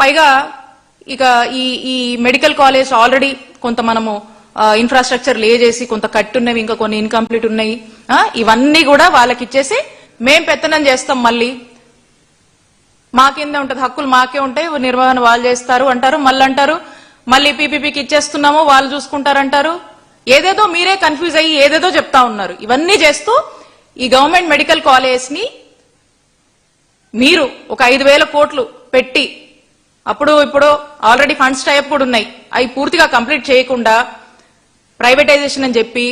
పైగా ఇక ఈ ఈ మెడికల్ కాలేజ్ ఆల్రెడీ కొంత మనము ఇన్ఫ్రాస్ట్రక్చర్ లే చేసి కొంత కట్టున్నవి ఇంకా కొన్ని ఇన్కంప్లీట్ ఉన్నాయి. ఇవన్నీ కూడా వాళ్ళకి ఇచ్చేసి మేం పెత్తనం చేస్తాం మళ్ళీ. మా కింద ఉంటది? హక్కులు మాకే ఉంటాయి నిర్వహణ వాళ్ళు చేస్తారు అంటారు మళ్ళీ అంటారు. మళ్ళీ పీపీపీకి ఇచ్చేస్తున్నాము వాళ్ళు చూసుకుంటారంటారు. ఏదేదో మీరే కన్ఫ్యూజ్ అయ్యి ఏదేదో చెప్తా ఉన్నారు. ఇవన్నీ చేస్తూ ఈ గవర్నమెంట్ మెడికల్ కాలేజ్ని మీరు ఒక ఐదు వేల కోట్లు పెట్టి అప్పుడు ఇప్పుడు ఆల్రెడీ ఫండ్స్ టైప్ కూడా ఉన్నాయి. అవి పూర్తిగా కంప్లీట్ చేయకుండా ప్రైవేటైజేషన్ అని చెప్పి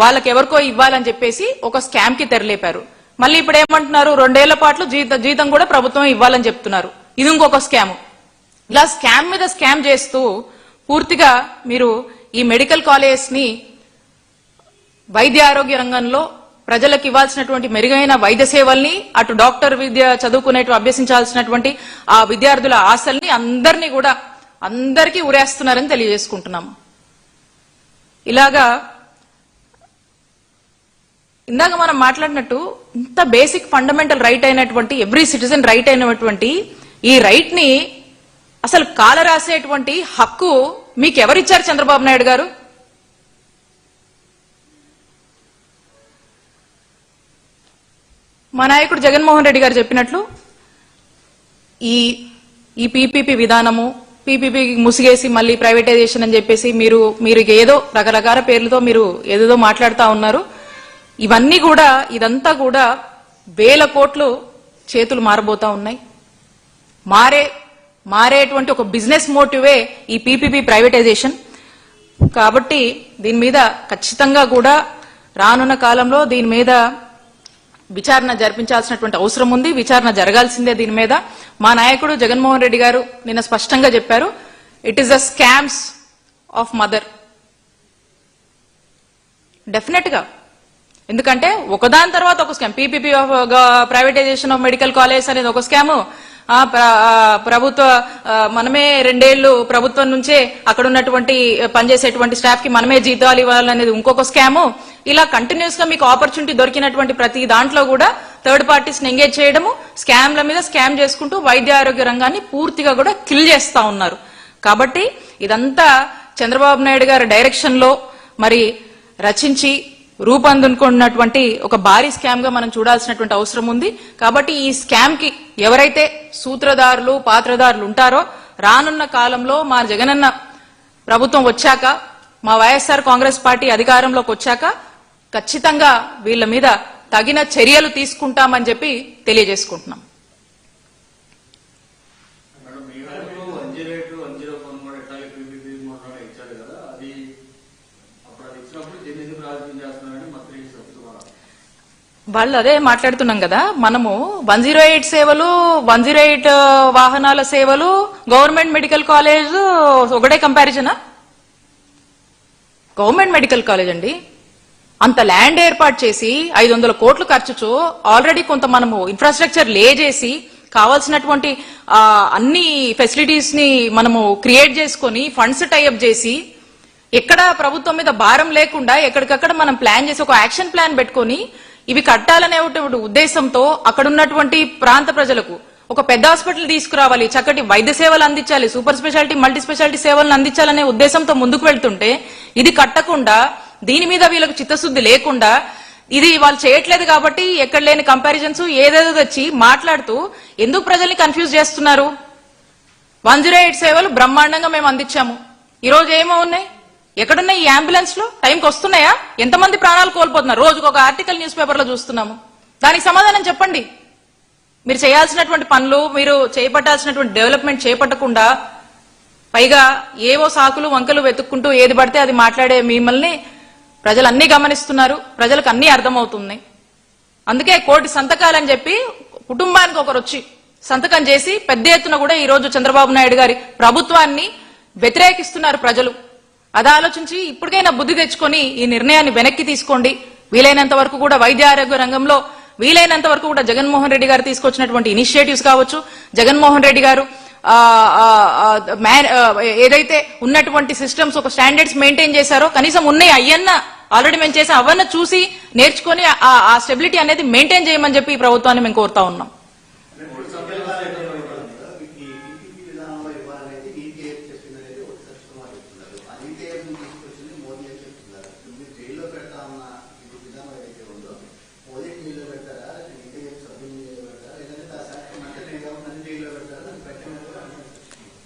వాళ్ళకి ఎవరికో ఇవ్వాలని చెప్పేసి ఒక స్కామ్కి తెరలేపారు. మళ్ళీ ఇప్పుడు ఏమంటున్నారు? రెండేళ్ళ పాటు జీత జీతం కూడా ప్రభుత్వం ఇవ్వాలని చెప్తున్నారు. ఇది ఇంకొక స్కామ్ ఇలా స్కామ్ మీద స్కామ్ చేస్తూ పూర్తిగా మీరు ఈ మెడికల్ కాలేజెస్ని వైద్య ఆరోగ్య రంగంలో ప్రజలకు ఇవ్వాల్సినటువంటి మెరుగైన వైద్య సేవల్ని అటు డాక్టర్ విద్య చదువుకునేటు అభ్యసించాల్సినటువంటి ఆ విద్యార్థుల ఆశల్ని అందరినీ కూడా అందరికీ ఉరేస్తున్నారని తెలియజేసుకుంటున్నాము. ఇలాగా ఇందాక మనం మాట్లాడినట్టు ఇంత బేసిక్ ఫండమెంటల్ రైట్ అయినటువంటి ఎవ్రీ సిటిజన్ రైట్ అయినటువంటి ఈ రైట్ని అసలు కాల రాసేటువంటి హక్కు మీకు ఎవరిచ్చారు చంద్రబాబు నాయుడు గారు? మా నాయకుడు జగన్మోహన్ రెడ్డి గారు చెప్పినట్లు ఈ ఈ పీపీపీ విధానము పీపీపీ ముసిగేసి మళ్ళీ ప్రైవేటైజేషన్ అని చెప్పేసి మీరు మీరు ఏదో రకరకాల పేర్లతో మీరు ఏదేదో మాట్లాడుతూ ఉన్నారు. ఇవన్నీ కూడా ఇదంతా కూడా వేల కోట్లు చేతులు మారబోతా ఉన్నాయి. మారే మారేటువంటి ఒక బిజినెస్ మోటివే ఈ పీపీపీ ప్రైవేటైజేషన్. కాబట్టి దీని మీద ఖచ్చితంగా కూడా రానున్న కాలంలో దీని మీద విచారణ జరిపించాల్సినటువంటి అవసరం ఉంది. విచారణ జరగాల్సిందే దీని మీద. మా నాయకుడు జగన్మోహన్ రెడ్డి గారు నిన్న స్పష్టంగా చెప్పారు. It is the scams of mother డెఫినెట్గా. ఎందుకంటే ఒకదాని తర్వాత ఒక scam PPP of privatization of medical college అనేది ఒక స్కాము ప్రభుత్వ మనమే రెండేళ్ళు ప్రభుత్వం నుంచే అక్కడ ఉన్నటువంటి పనిచేసేటువంటి స్టాఫ్కి మనమే జీతాలు ఇవ్వాలనేది ఇంకొక స్కాము ఇలా కంటిన్యూస్గా మీకు ఆపర్చునిటీ దొరికినటువంటి ప్రతి దాంట్లో కూడా థర్డ్ పార్టీస్ని ఎంగేజ్ చేయడము స్కామ్ల మీద స్కామ్ చేసుకుంటూ వైద్య ఆరోగ్య రంగాన్ని పూర్తిగా కూడా కిల్ చేస్తా ఉన్నారు. కాబట్టి ఇదంతా చంద్రబాబు నాయుడు గారి డైరెక్షన్లో మరి రచించి రూపొందుకున్నటువంటి ఒక భారీ స్కామ్గా మనం చూడాల్సినటువంటి అవసరం ఉంది. కాబట్టి ఈ స్కామ్కి ఎవరైతే సూత్రధారులు పాత్రధారులు ఉంటారో రానున్న కాలంలో మా జగనన్న ప్రభుత్వం వచ్చాక మా వైఎస్ఆర్ కాంగ్రెస్ పార్టీ అధికారంలోకి వచ్చాక ఖచ్చితంగా వీళ్ళ మీద తగిన చర్యలు తీసుకుంటామని చెప్పి తెలియజేసుకుంటున్నాం. వాళ్ళు అదే మాట్లాడుతున్నాం కదా మనము వన్ జీరో ఎయిట్ సేవలు వన్ జీరో ఎయిట్ వాహనాల సేవలు గవర్నమెంట్ మెడికల్ కాలేజ్ ఒకటే కంపారిజనా? గవర్నమెంట్ మెడికల్ కాలేజ్ అండి. అంత ల్యాండ్ ఏర్పాటు చేసి ఐదు వందల కోట్లు ఖర్చుచు ఆల్రెడీ కొంత మనము ఇన్ఫ్రాస్ట్రక్చర్ లే చేసి కావాల్సినటువంటి అన్ని ఫెసిలిటీస్ని మనము క్రియేట్ చేసుకొని ఫండ్స్ టైఅప్ చేసి ఎక్కడ ప్రభుత్వం మీద భారం లేకుండా ఎక్కడికక్కడ మనం ప్లాన్ చేసి ఒక యాక్షన్ ప్లాన్ పెట్టుకొని ఇవి కట్టాలనే ఉద్దేశంతో అక్కడ ఉన్నటువంటి ప్రాంత ప్రజలకు ఒక పెద్ద హాస్పిటల్ తీసుకురావాలి చక్కటి వైద్య సేవలు అందించాలి సూపర్ స్పెషాలిటీ మల్టీ స్పెషాలిటీ సేవలను అందించాలనే ఉద్దేశంతో ముందుకు వెళ్తుంటే ఇది కట్టకుండా దీని మీద వీళ్ళకు చిత్తశుద్ధి లేకుండా ఇది వాళ్ళు చేయట్లేదు కాబట్టి ఎక్కడ లేని కంపారిజన్స్ ఏదేదో తెచ్చి మాట్లాడుతూ ఎందుకు ప్రజల్ని కన్ఫ్యూజ్ చేస్తున్నారు? వన్ జీరో ఎయిట్ సేవలు బ్రహ్మాండంగా మేము అందించాము. ఈ రోజు ఏమో ఉన్నాయి? ఎక్కడున్నాయి? ఈ అంబులెన్స్లో? టైంకి వస్తున్నాయా? ఎంతమంది ప్రాణాలు కోల్పోతున్నారు? రోజుకు ఒక ఆర్టికల్ న్యూస్ పేపర్లో చూస్తున్నాము. దానికి సమాధానం చెప్పండి. మీరు చేయాల్సినటువంటి పనులు మీరు చేపట్టాల్సినటువంటి డెవలప్మెంట్ చేపట్టకుండా పైగా ఏవో సాకులు వంకలు వెతుక్కుంటూ ఏది పడితే అది మాట్లాడే మిమ్మల్ని ప్రజలు అన్ని గమనిస్తున్నారు ప్రజలకు అన్ని అర్థమవుతున్నాయి అందుకే కోటి సంతకాలని చెప్పి కుటుంబానికి ఒకరు వచ్చి సంతకం చేసి పెద్ద ఎత్తున కూడా ఈ రోజు చంద్రబాబు నాయుడు గారి ప్రభుత్వాన్ని వ్యతిరేకిస్తున్నారు ప్రజలు. అది ఆలోచించి ఇప్పటికైనా బుద్ధి తెచ్చుకొని ఈ నిర్ణయాన్ని వెనక్కి తీసుకోండి. వీలైనంత వరకు కూడా వైద్య ఆరోగ్య రంగంలో వీలైనంత వరకు కూడా జగన్మోహన్ రెడ్డి గారు తీసుకొచ్చినటువంటి ఇనిషియేటివ్స్ కావచ్చు. జగన్మోహన్ రెడ్డి గారు మ్యాన్- ఏదైతే ఉన్నటువంటి సిస్టమ్స్ ఒక స్టాండర్డ్స్ మెయింటైన్ చేశారో కనీసం ఉన్నాయి అయ్యన్న ఆల్రెడీ మేము చేసే అవన్నీ చూసి నేర్చుకుని ఆ స్టెబిలిటీ అనేది మెయింటైన్ చేయమని చెప్పి ఈ ప్రభుత్వాన్ని మేము కోరుతా ఉన్నాం.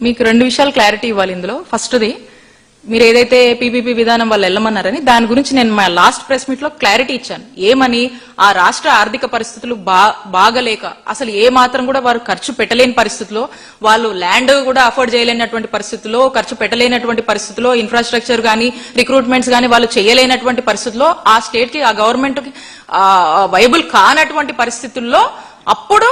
మీకు రెండు విషయాలు క్లారిటీ ఇవ్వాలి ఇందులో. ఫస్ట్ది మీరు ఏదైతే పీపీపీ విధానం వాళ్ళు వెళ్ళమన్నారని దాని గురించి నేను మా లాస్ట్ ప్రెస్ మీట్లో క్లారిటీ ఇచ్చాను. ఏమని ఆ రాష్ట్ర ఆర్థిక పరిస్థితులు బా బాగలేక అసలు ఏ మాత్రం కూడా వారు ఖర్చు పెట్టలేని పరిస్థితిలో వాళ్ళు ల్యాండ్ కూడా అఫోర్డ్ చేయలేనటువంటి పరిస్థితుల్లో ఖర్చు పెట్టలేనటువంటి పరిస్థితుల్లో ఇన్ఫ్రాస్ట్రక్చర్ కానీ రిక్రూట్మెంట్స్ కానీ వాళ్ళు చేయలేనటువంటి పరిస్థితుల్లో ఆ స్టేట్కి ఆ గవర్నమెంట్కి వైబుల్ కానటువంటి పరిస్థితుల్లో అప్పుడు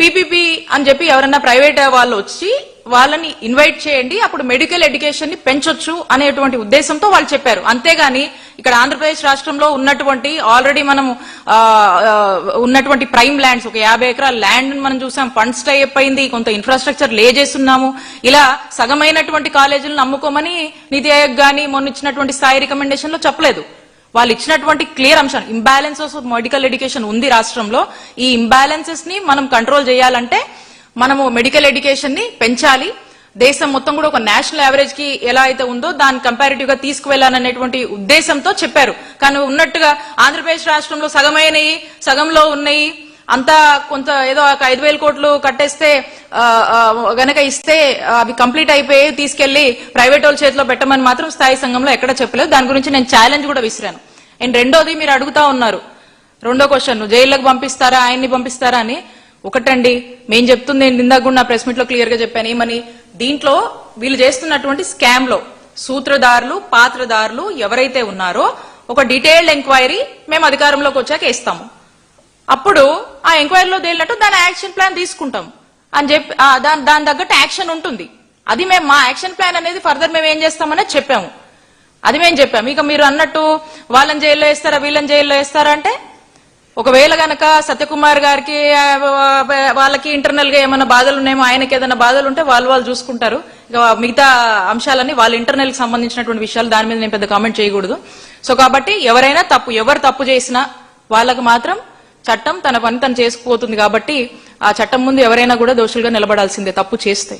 పీపీపీ అని చెప్పి ఎవరన్నా ప్రైవేట్ వాళ్ళు వచ్చి వాళ్ళని ఇన్వైట్ చేయండి అప్పుడు మెడికల్ ఎడ్యుకేషన్ని పెంచొచ్చు అనేటువంటి ఉద్దేశంతో వాళ్ళు చెప్పారు. అంతేగాని ఇక్కడ ఆంధ్రప్రదేశ్ రాష్ట్రంలో ఉన్నటువంటి ఆల్రెడీ మనం ఉన్నటువంటి ప్రైమ్ ల్యాండ్స్ ఒక యాభై ఎకరాల ల్యాండ్ మనం చూసాం ఫండ్స్ టైప్ అయింది కొంత ఇన్ఫ్రాస్ట్రక్చర్ లే చేస్తున్నాము. ఇలా సగమైనటువంటి కాలేజీలను నమ్ముకోమని నీతి ఆయోగ్ గాని మొన్న ఇచ్చినటువంటి స్థాయి రికమెండేషన్లో చెప్పలేదు. వాళ్ళు ఇచ్చినటువంటి క్లియర్ అంశం ఇంబ్యాలెన్సెస్ ఆఫ్ మెడికల్ ఎడ్యుకేషన్ ఉంది రాష్ట్రంలో. ఈ ఇంబ్యాలెన్సెస్ని మనం కంట్రోల్ చేయాలంటే మనము మెడికల్ ఎడ్యుకేషన్ని పెంచాలి. దేశం మొత్తం కూడా ఒక నేషనల్ యావరేజ్కి ఎలా అయితే ఉందో దాని కంపారిటివ్గా తీసుకువెళ్ళాలనేటువంటి ఉద్దేశంతో చెప్పారు. కానీ ఉన్నట్టుగా ఆంధ్రప్రదేశ్ రాష్ట్రంలో సగమైనవి సగంలో ఉన్నాయి. అంతా కొంత ఏదో ఒక ఐదు వేల కోట్లు కట్టేస్తే గనక ఇస్తే అవి కంప్లీట్ అయిపోయి తీసుకెళ్ళి ప్రైవేట్ వాళ్ళ చేతిలో పెట్టమని మాత్రం స్థాయి సంఘంలో ఎక్కడ చెప్పలేదు. దాని గురించి నేను ఛాలెంజ్ కూడా విసిరాను. అండ్ రెండోది మీరు అడుగుతా ఉన్నారు రెండో క్వశ్చన్ జైల్లోకి పంపిస్తారా? ఆయన్ని పంపిస్తారా? అని. ఒకటండి మేము చెప్తుంది నేను ఇందాక కూడా నా ప్రెస్ మీట్లో క్లియర్గా చెప్పాను ఏమని? దీంట్లో వీళ్ళు చేస్తున్నటువంటి స్కామ్లో సూత్రధారులు పాత్రధారులు ఎవరైతే ఉన్నారో ఒక డీటెయిల్డ్ ఎంక్వైరీ మేము అధికారంలోకి వచ్చాక ఇస్తాము. అప్పుడు ఆ ఎంక్వైరీలో తేలినట్టు దాని యాక్షన్ ప్లాన్ తీసుకుంటాం. అని చెప్పి దాని దాని తగ్గట్టు యాక్షన్ ఉంటుంది. అది మేము మా యాక్షన్ ప్లాన్ అనేది ఫర్దర్ మేము ఏం చేస్తామనేది చెప్పాము. అది మేము చెప్పాము. ఇక మీరు అన్నట్టు వాళ్ళని జైల్లో వేస్తారా వీళ్ళని జైల్లో వేస్తారా అంటే ఒకవేళ గనక సత్యకుమార్ గారికి వాళ్ళకి ఇంటర్నల్గా ఏమైనా బాధలు ఉన్నాయో ఆయనకి ఏదైనా బాధలు ఉంటే వాళ్ళు వాళ్ళు చూసుకుంటారు. మిగతా అంశాలన్నీ వాళ్ళ ఇంటర్నల్కి సంబంధించినటువంటి విషయాలు దాని మీద నేను పెద్ద కామెంట్ చేయకూడదు. సో కాబట్టి ఎవరైనా తప్పు ఎవరు తప్పు చేసినా వాళ్ళకు మాత్రం చట్టం తన పని తను చేసుకుపోతుంది కాబట్టి ఆ చట్టం ముందు ఎవరైనా కూడా దోషులుగా నిలబడాల్సిందే తప్పు చేస్తే.